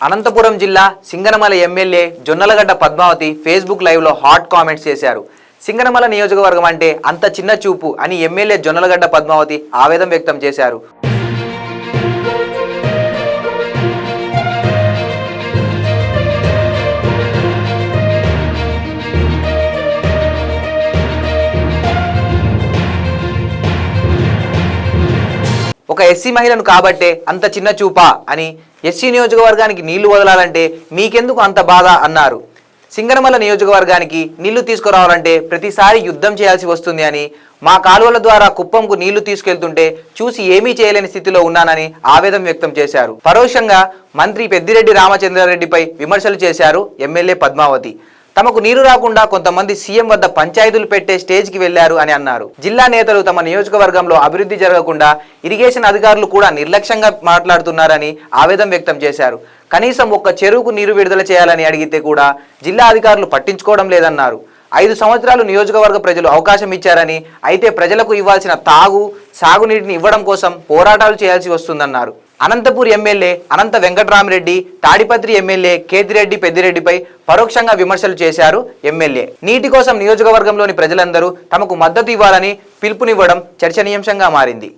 అనంతపురం జిల్లా Singanamala MLA Jonnalagadda Padmavathi Facebook లైవ్లో hot comments చేశారు. సింగనమల నియోజకవర్గం అంటే అంత చిన్న చూపు అని ఎమ్మెల్యే జొన్నలగడ్డ పద్మావతి ఆవేదన వ్యక్తం చేశారు. ఒక ఎస్సీ మహిళను కాబట్టే అంత చిన్న చూపా అని ఎస్సీ నియోజకవర్గానికి నీళ్ళు వదలాలంటే మీకెందుకు అంత బాధ అన్నారు. సింగనమల నియోజకవర్గానికి నీళ్ళు తీసుకురావాలంటే ప్రతిసారి యుద్ధం చేయాల్సి వస్తుంది అని మా కాలువల ద్వారా కుప్పంకు నీళ్ళు తీసుకెళ్తుంటే చూసి ఏమీ చేయలేని స్థితిలో ఉన్నానని ఆవేదన వ్యక్తం చేశారు. పరోక్షంగా మంత్రి పెద్దిరెడ్డి రామచంద్రారెడ్డిపై విమర్శలు చేశారు ఎమ్మెల్యే పద్మావతి. తమకు నీరు రాకుండా కొంతమంది సీఎం వద్ద పంచాయతీలు పెట్టే స్టేజ్కి వెళ్ళారు అని అన్నారు. జిల్లా నేతలు తమ నియోజకవర్గంలో అభివృద్ధి జరగకుండా ఇరిగేషన్ అధికారులు కూడా నిర్లక్ష్యంగా మాట్లాడుతున్నారని ఆవేదన వ్యక్తం చేశారు. కనీసం ఒక్క చెరువుకు నీరు విడుదల చేయాలని అడిగితే కూడా జిల్లా అధికారులు పట్టించుకోవడం లేదన్నారు. ఐదు సంవత్సరాలు నియోజకవర్గ ప్రజలు అవకాశం ఇచ్చారని అయితే ప్రజలకు ఇవ్వాల్సిన తాగు సాగునీటిని ఇవ్వడం కోసం పోరాటాలు చేయాల్సి వస్తుందన్నారు. అనంతపూర్ ఎమ్మెల్యే అనంత వెంకటరామిరెడ్డి తాడిపత్రి ఎమ్మెల్యే కేతిరెడ్డి పెద్దిరెడ్డిపై పరోక్షంగా విమర్శలు చేశారు ఎమ్మెల్యే. నీటి కోసం నియోజకవర్గంలోని ప్రజలందరూ తమకు మద్దతు ఇవ్వాలని పిలుపునివ్వడం చర్చనీయాంశంగా మారింది.